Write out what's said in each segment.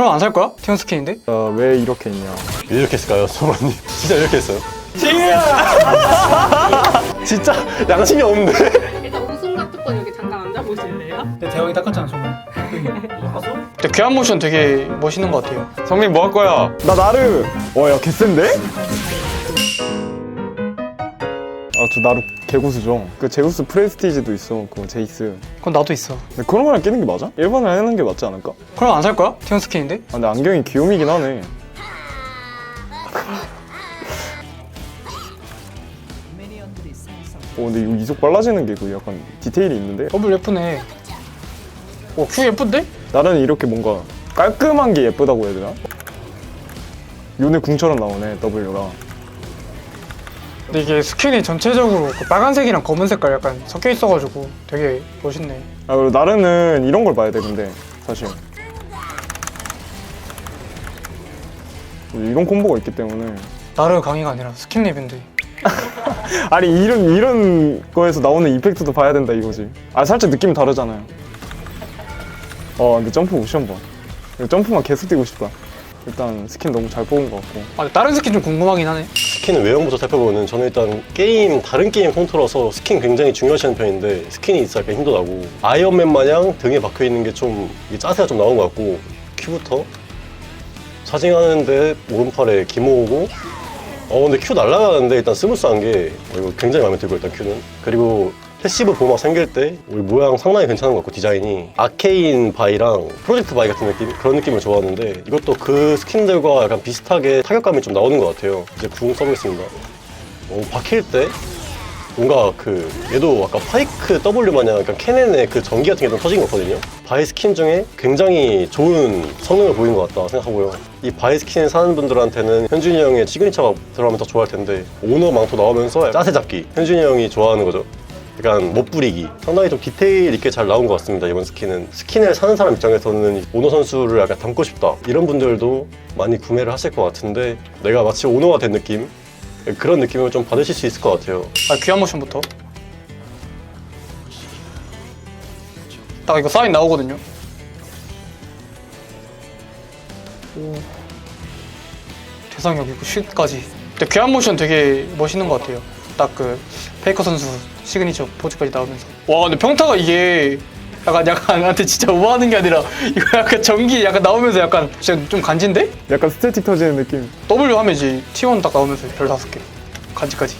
그럼 안 살 거야? 티원 스킨인데? 어, 왜 이렇게 있냐 왜 이렇게 했을까요, 소라님? 진짜 이렇게 했어요? 진짜 양심이 없는데? 일단 우승 같은 여기 잠깐 앉아보실래요? 대형이 닦았잖아 정말 근데 괴한 모션 되게 멋있는 것 같아요 성민 뭐 할 거야? 나 나르 와야 개센데? 저 나르 개고수죠 그 제우스 프레스티지도 있어 그 제이스 그건 나도 있어 근데 그런 거랑 끼는 게 맞아? 일반을 하는 게 맞지 않을까? 아 그럼 안 살 거야? 티원 스킨인데? 근데 안경이 귀요미긴 하네 어 근데 이거 이속 빨라지는 게 그 약간 디테일이 있는데? 더블 예쁘네 오큐 예쁜데? 나는 이렇게 뭔가 깔끔한 게 예쁘다고 해야 되나? 요네 궁처럼 나오네 W가 근데 이게 스킨이 전체적으로 그 빨간색이랑 검은 색깔 약간 섞여 있어가지고 되게 멋있네. 아 그리고 나르는 이런 걸 봐야 돼 근데 사실. 이런 콤보가 있기 때문에. 나르 강의가 아니라 스킨 리뷰인데. 아니 이런 이런 거에서 나오는 이펙트도 봐야 된다 이거지. 아 살짝 느낌 다르잖아요. 어 근데 점프 옵션 봐 이거 점프만 계속 뛰고 싶다. 일단 스킨 너무 잘 뽑은 것 같고. 아 근데 다른 스킨 좀 궁금하긴 하네 스킨 외형부터 살펴보면 저는 일단 게임 다른 게임 컨트롤러서 스킨 굉장히 중요시하는 편인데 스킨이 있어 약간 힘도 나고. 아이언맨 마냥 등에 박혀 있는 게 좀 짜세가 좀 나온 것 같고 큐부터 차징하는데 오른팔에 기모으고. 어 근데 큐 날아가는데 일단 스무스한 게 어, 이거 굉장히 마음에 들고 일단 큐는. 그리고 패시브 보막 생길 때 우리 모양 상당히 괜찮은 것 같고 디자인이. 아케인 바이랑 프로젝트 바이 같은 느낌 그런 느낌을 좋아하는데 이것도 그 스킨들과 약간 비슷하게 타격감이 좀 나오는 것 같아요. 이제 궁 써보겠습니다. 어, 박힐 때 뭔가 그 얘도 아까 파이크 W 마냥 약간 캐넨의 그 전기 같은 게 좀 터진 것 같거든요. 바이 스킨 중에 굉장히 좋은 성능을 보인 것 같다 생각하고요. 이 바이 스킨 사는 분들한테는 현준이 형의 시그니처가 들어가면 더 좋아할 텐데 오너 망토 나오면서 짜세 잡기. 현준이 형이 좋아하는 거죠 약간 못 부리기. 상당히 좀 디테일 있게 잘 나온 것 같습니다 이번 스킨은. 스킨을 사는 사람 입장에서는 오너 선수를 약간 닮고 싶다. 이런 분들도 많이 구매를 하실 것 같은데 내가 마치 오너가 된 느낌? 그런 느낌을 좀 받으실 수 있을 것 같아요. 아 귀한 모션부터? 딱 이거 사인 나오거든요. 오. 대상 여기 있고 슛까지. 근데 귀한 모션 되게 멋있는 것 같아요. 딱 그 페이커 선수 시그니처 포즈까지 나오면서. 와 근데 평타가 이게 약간 약간 나한테 진짜 우아하는 게 아니라 이거 약간 전기 약간 나오면서 약간 진짜 좀 간지인데? 약간 스태틱 터지는 느낌. W 하면 이제 T1 딱 나오면서 별 다섯 개. 간지까지.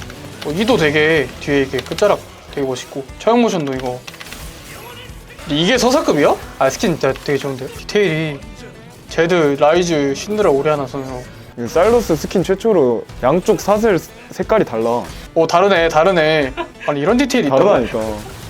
어, 이도 되게 뒤에 이게 끝자락 되게 멋있고. 처형 모션도 이거. 이게 서사급이야? 아 스킨 진짜 되게 좋은데요? 디테일이. 제드, 라이즈, 신드라, 오리아나 선수. 이거 사일러스 스킨 최초로 양쪽 사슬 색깔이 달라. 오 다르네 다르네 아니 이런 디테일이 있다고? 다르다니까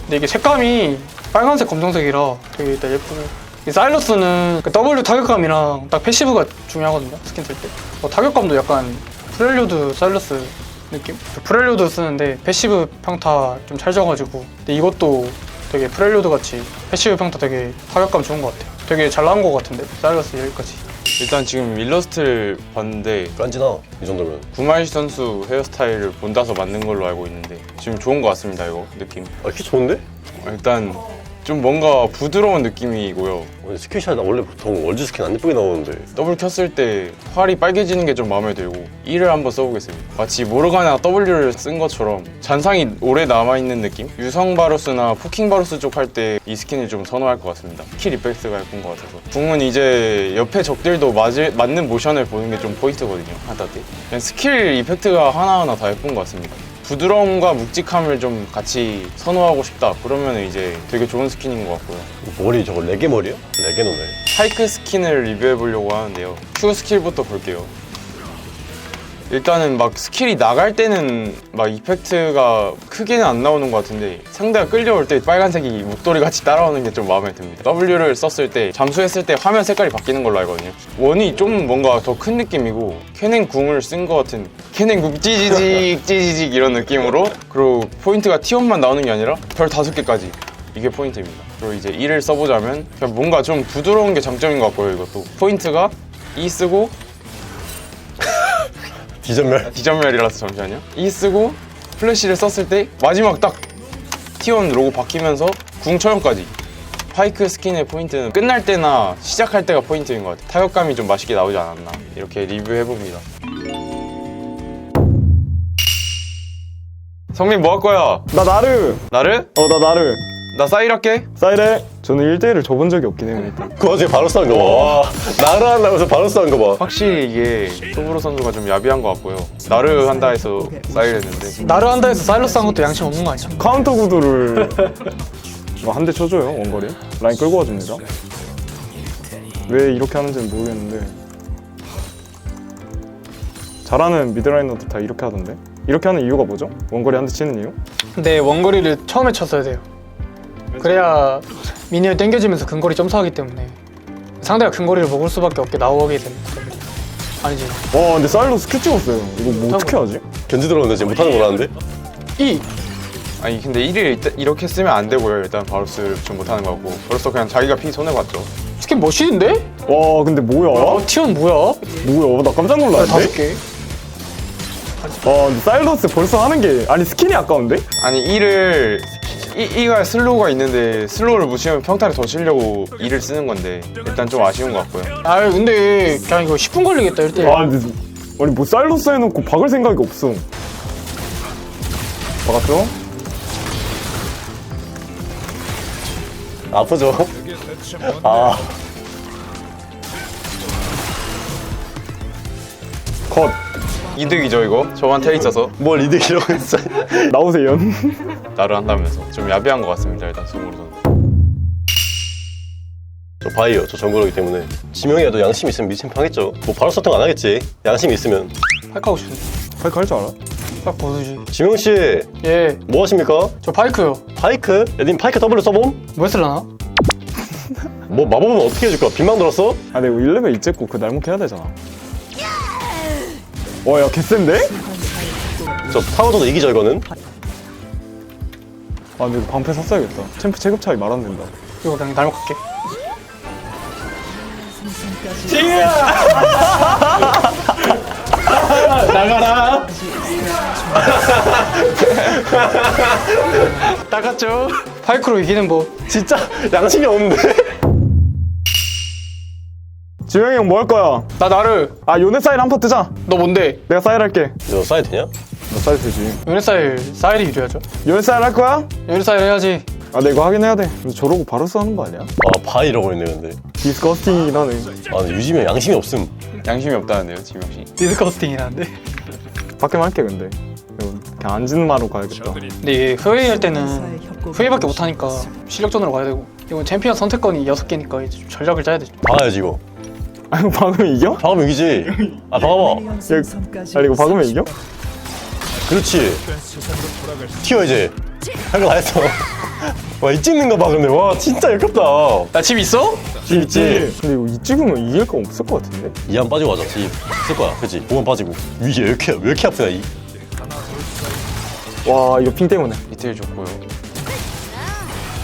근데 이게 색감이 빨간색 검정색이라 되게 일단 예쁘고. 이 사일러스는 그 W 타격감이랑 딱 패시브가 중요하거든요 스킨 쓸 때. 어, 타격감도 약간 프렐류드 사일러스 느낌? 저 프렐류드 쓰는데 패시브 평타 좀 찰져가지고. 근데 이것도 되게 프렐류드 같이 패시브 평타 되게 타격감 좋은 것 같아요. 되게 잘 나온 것 같은데 사일러스 여기까지 일단 지금 일러스트를 봤는데 깐지나? 이 정도면. 구마이시 선수 헤어스타일을 본다서 만든 걸로 알고 있는데 지금 좋은 것 같습니다 이거 느낌. 아 이게 좋은데? 어, 일단 좀 뭔가 부드러운 느낌이고요. 오늘 스킨샷 원래 보통 월드 스킨 안 예쁘게 나오는데. 더블 켰을 때 활이 빨개지는 게 좀 마음에 들고 E를 한번 써보겠습니다. 마치 모르가나 W를 쓴 것처럼 잔상이 오래 남아있는 느낌? 유성 바루스나 포킹 바루스 쪽 할 때 이 스킨을 좀 선호할 것 같습니다. 킬 이펙트가 예쁜 것 같아서. 궁은 이제 옆에 적들도 맞을, 맞는 모션을 보는 게 좀 포인트거든요. 하다 때 그냥 스킬 이펙트가 하나하나 다 예쁜 것 같습니다 부드러움과 묵직함을 좀 같이 선호하고 싶다 그러면 이제 되게 좋은 스킨인 것 같고요 머리 저거 레게 머리야? 레게 노네 파이크 스킨을 리뷰해 보려고 하는데요. Q 스킬부터 볼게요. 일단은 막 스킬이 나갈 때는 막 이펙트가 크게는 안 나오는 것 같은데 상대가 끌려올 때 빨간색이 목도리 같이 따라오는 게 좀 마음에 듭니다. W를 썼을 때 잠수했을 때 화면 색깔이 바뀌는 걸로 알거든요. 원이 좀 뭔가 더 큰 느낌이고 캐넨 궁을 쓴 것 같은 캐넨 궁 찌지직 찌지직 이런 느낌으로 그리고 포인트가 T1만 나오는 게 아니라 별 다섯 개까지 이게 포인트입니다. 그리고 이제 2를 써보자면 그냥 뭔가 좀 부드러운 게 장점인 것 같고요. 이것도 포인트가 E 쓰고 디전멸 디전멸이라서 잠시만요. E 쓰고 플래시를 썼을 때 마지막 딱 T1 로고 바뀌면서 궁 처형까지 파이크 스킨의 포인트는 끝날 때나 시작할 때가 포인트인 것 같아요. 타격감이 좀 맛있게 나오지 않았나 이렇게 리뷰해봅니다. 성민 뭐 할 거야? 나 나르! 나를? 어, 나 나르. 나 사일 할게. 사이레. 저는 1대1을 줘본 적이 없긴 해요, 일단. 그 와중에 바로 싸운 거 봐. 와, 나를 한다면서 바로 싸운 거 봐. 확실히 이게 소브로 선수가 좀 야비한 것 같고요. 나를 한다 해서 했는데 나를 한다 해서 사일러스 한 것도 양심 없는 거 아니야? 카운터 구도를 뭐한대 쳐줘요, 원거리. 라인 끌고 와줍니다. 왜 이렇게 하는지는 모르겠는데. 잘하는 미드라이너도 다 이렇게 하던데? 이렇게 하는 이유가 뭐죠? 원거리 한 대 치는 이유? 근데 원거리를 처음에 쳤어야 돼요. 그래야 미니언 땡겨지면서 근거리 점수하기 때문에 상대가 근거리를 먹을 수밖에 없게 나오게 되는 겁니다. 아니지. 와, 근데 사일러스 큐 찍었어요. 이거 뭐 어떻게 하지? 견지 들어오는데 지금 못하는 거라는데? 이 아니 근데 1일 이렇게 쓰면 안 되고요. 일단 바루스 좀 못하는 거고 바루스 그냥 자기가 피 손해 봤죠. 스킨 멋있는데? 와, 근데 뭐야? 어, 티언 뭐야? 뭐야? 나 깜짝 놀랐네. 다섯 개. 아, 근데 사일러스 벌써 하는 게 아니 스킨이 아까운데? 아니 1을 이, 이가 슬로우가 있는데 슬로우를 묻히면 평타를 더 치려고 2를 쓰는 건데 일단 좀 아쉬운 것 같고요. 아 근데 그냥 이거 10분 걸리겠다 1대1. 아, 근데 아니 뭐 사일러스 해놓고 박을 생각이 없어. 박았죠? 아프죠? 아, 컷 이득이죠 이거? 저한테 있어서 뭘 이득이라고 했어. 나오세요. 나를 한다면서 좀 야비한 것 같습니다 일단 선수. 저 바이요, 저 정글이기 때문에. 지명이라도 양심 있으면 미친 하겠죠. 뭐 바로 서팅 안 하겠지. 양심 있으면. 파이크 하고 싶은데. 파이크 할 줄 알아? 딱 보여주지. 지명 씨, 예, 뭐 하십니까? 저 파이크요. 파이크? 야, 님 파이크 더블로 써봄? 뭐 했을라나? 뭐 마법은 어떻게 해줄 거야? 빈망 들었어? 아, 내가 1레벨 이쨌고 그 날목 해야 되잖아. 와, 야, 개센데? 저 타워도 이기죠, 이거는? 아, 근데 이거 방패 샀어야겠다. 챔프 체급 차이 말 안 된다. 이거 그냥 날먹 갈게. 나갔죠. 파이크로 이기는 법. 진짜 양심이 없는데? 지명이 형 뭐 할 거야? 나 나를. 아, 요네 사일 한파 뜨자. 너 뭔데? 내가 사일 할게. 너 사이 되냐? 너 사일 되지. 연애사일 사일이 유리하죠. 요네 사일 할 거야? 연애사일 해야지. 아, 내 이거 하긴 해야 돼. 근데 저러고 바로 쓰는 거 아니야? 아, 바이 이러고 있네, 근데. 디스커스팅이긴 하네. 아, 근데 유지명 양심이 없음. 양심이 없다는데요 지명 씨. 디스커스팅이라는데. 밖에만 할게, 근데. 이거 그냥 앉은 마로 가야겠다. 근데 이게 후웨이 할 때는 후웨이밖에 못하니까 실력전으로 가야 되고 이건 챔피언 선택권이 6개니까 이제 좀 전략을 짜야 되죠. 박아야지, 이거. 아, 이거 박으면 이겨? 박으면 이기지. 아, 박아봐. 아니, 이거 박으면 이겨? 그렇지. 튀어, 이제. 할거다 했어. 와, 이 찍는 거 봐, 근데. 와, 진짜 역겹다. 나 집 있어? 집 있지? 근데 이거 이 찍으면 이길 거 없을 것 같은데? 이안 빠지고 가자. 집. 쓸 거야. 그치? 보면 빠지고. 위에 왜 이렇게, 왜 이렇게 아프냐, 이. 와, 이거 핑 때문에. 이틀 좋고요.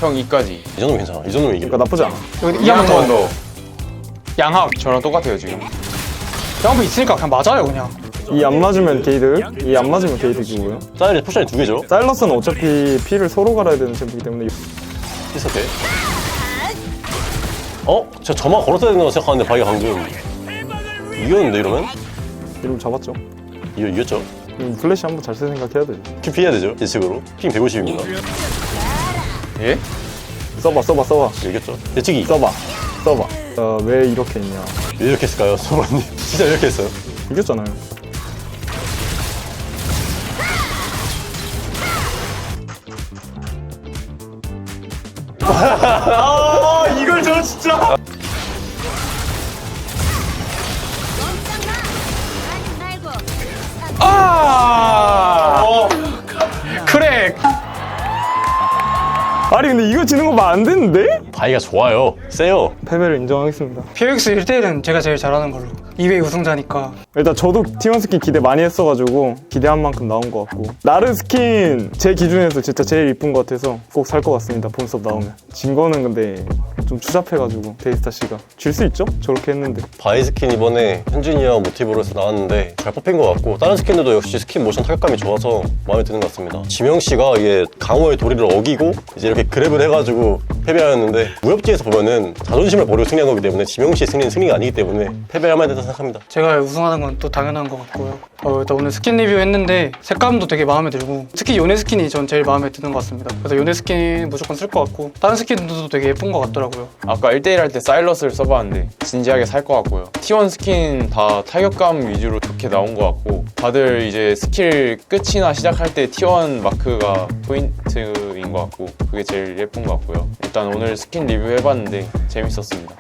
형 2까지. 이 정도면 괜찮아. 이 정도면 이겨. 그러니까 나쁘지 않아. 여기 이한번 더. 더. 양학. 저랑 똑같아요 지금. 양학 있으니까 그냥 맞아요 그냥. 이 안 맞으면 게이드, 이 안 맞으면 게이드기고요. 사이렌 포션이 두 개죠? 사일러스는 어차피 피를 서로 갈아야 되는 챔프이기 때문에 비슷해. 어? 저 저만 걸었어야 된다고 생각하는데 바이가 방금 이겼는데 이러면? 이름 잡았죠. 이거 이겼죠? 음, 플래시 한번 잘 쓸 생각해야 되죠. QP 해야 되죠? 예측으로. 핑 150입니다. 예? 써봐, 써봐, 써봐. 이겼죠? 예측이 써봐, 써봐. 어, 왜 이렇게 했냐. 왜 이렇게 했을까요, 소바님? 진짜 이렇게 했어요. 이겼잖아요. 이걸 저 진짜! 아! 크랙. 아니, 근데 이거 지는 거말안 되는데? 바이가 좋아요. 세요. 패배를 인정하겠습니다. POX 1대1은 제가 제일 잘하는 걸로. 2회 우승자니까. 일단 저도 팀원 스킨 기대 많이 했어가지고 기대한 만큼 나온 것 같고 나르 스킨 제 기준에서 진짜 제일 이쁜 것 같아서 꼭 살 것 같습니다 본섭 나오면 진 거는 근데 좀 추잡해가지고 데이스타 씨가 질 수 있죠? 저렇게 했는데 바이 스킨 이번에 현준이 형 모티브로 해서 나왔는데 잘 뽑힌 것 같고 다른 스킨들도 역시 스킨 모션 타격감이 좋아서 마음에 드는 것 같습니다. 지명 씨가 이게 강호의 도리를 어기고 이제 이렇게 그랩을 해가지고 패배하였는데 무협지에서 보면은 자존심을 버리고 승리한 거기 때문에 지명시의 승리는 승리가 아니기 때문에 패배할 만하다 생각합니다. 제가 우승하는 건 또 당연한 것 같고요. 어, 일단 오늘 스킨 리뷰 했는데 색감도 되게 마음에 들고 특히 요네 스킨이 전 제일 마음에 드는 것 같습니다. 그래서 요네 스킨 무조건 쓸 것 같고 다른 스킨들도 되게 예쁜 것 같더라고요. 아까 1대1 할 때 사일러스를 써봤는데 진지하게 살 것 같고요. T1 스킨 다 타격감 위주로 좋게 나온 것 같고 다들 이제 스킬 끝이나 시작할 때 T1 마크가 포인트 인것 같고 그게 제일 예쁜 것 같고요. 일단 오늘 스킨 리뷰 해봤는데 재밌었습니다.